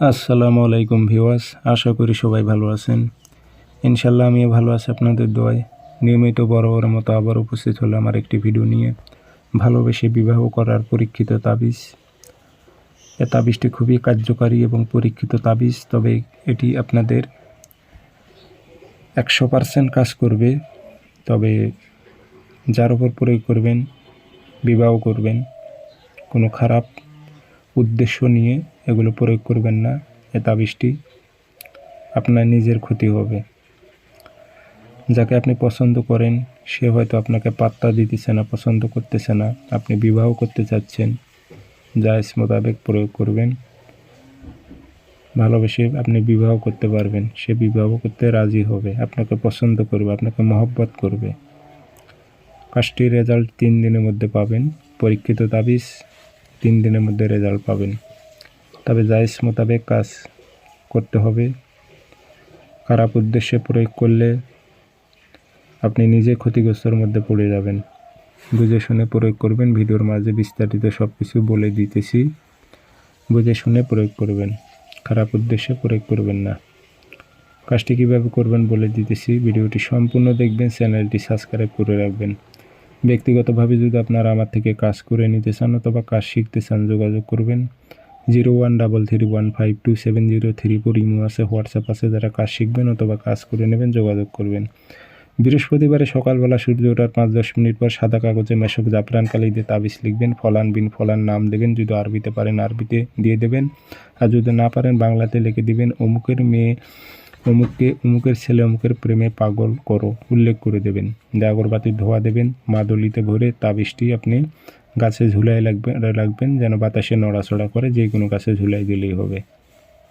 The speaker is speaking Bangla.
আসসালামু আলাইকুম ভিওয়াস আশা করি সবাই ভালো আছেন। ইনশাল্লাহ আমিও ভালো আছি আপনাদের দোয়ায়। নিয়মিত বড় বড় মতো আবার উপস্থিত হলো আমার একটি ভিডিও নিয়ে। ভালোবেসে বিবাহ করার পরীক্ষিত তাবিজ। এ তাবিজটি খুবই কার্যকারী এবং পরীক্ষিত তাবিজ, তবে এটি আপনাদের একশো পার্সেন্ট কাজ করবে। তবে যার উপর প্রয়োগ করবেন, বিবাহ করবেন, কোনো খারাপ উদ্দেশ্য নিয়ে এগুলো প্রয়োগ করবেন না এ তাবিজটি আপনার নিজের ক্ষতি হবে। যাকে আপনি পছন্দ করেন, সে হয়তো আপনাকে পাত্তা দিতেছে না, পছন্দ করতেছে না, আপনি বিবাহ করতে চাচ্ছেন, জায়জ মোতাবেক প্রয়োগ করবেন। ভালোবেসে আপনি বিবাহ করতে পারবেন, সে বিবাহ করতে রাজি হবে, আপনাকে পছন্দ করবে, আপনাকে মহব্বত করবে। কাজটির রেজাল্ট তিন দিনের মধ্যে পাবেন। পরীক্ষিত তাবিজ তিন দিনের মধ্যে রেজাল্ট পাবেন। তবে জায়জ মোতাবেক কাজ করতে হবে। খারাপ উদ্দেশ্যে প্রয়োগ করলে আপনি নিজে ক্ষতিগ্রস্তর মধ্যে পড়ে যাবেন। বুঝে শুনে প্রয়োগ করবেন, ভিডিওর মাঝে বিস্তারিত সব কিছু বলে দিতেছি। বুঝে শুনে প্রয়োগ করবেন, খারাপ উদ্দেশ্যে প্রয়োগ করবেন না। কাজটি কীভাবে করবেন বলে দিতেছি, ভিডিওটি সম্পূর্ণ দেখবেন, চ্যানেলটি সাবস্ক্রাইব করে রাখবেন। ব্যক্তিগতভাবে যদি আপনারা আমার থেকে কাজ করে নিতে চান অথবা কাজ শিখতে চান, যোগাযোগ করবেন। Zero one double three one five two seven zero three four imo আছে, হোয়াটসঅ্যাপ আছে। যারা কাজ শিখবেন অথবা কাজ করে নেবেন, যোগাযোগ করবেন। বৃহস্পতিবারে সকালবেলা সূর্য ওঠার পাঁচ দশ মিনিট পর সাদা কাগজে মেশক জাফরান কালি দিয়ে তাবিজ লিখবেন। ফলান বিন ফলান নাম দেবেন, যদি আরবিতে পারেন আরবিতে দিয়ে দেবেন। আর যদি না পারেন বাংলাতে লিখে দিবেন, অমুকের মেয়ে অমুককে, অমুকের ছেলে অমুকের প্রেমে পাগল করো, উল্লেখ করে দেবেন। আগরবাতির ধোয়া দেবেন, মাদলিতে ভরে তাবিজটি আপনি গাছে ঝুলাই লাগবেন রাখবেন যেন বাতাসে নড়াচড়া করে, যে কোনো গাছে ঝুলাই দিলেই হবে।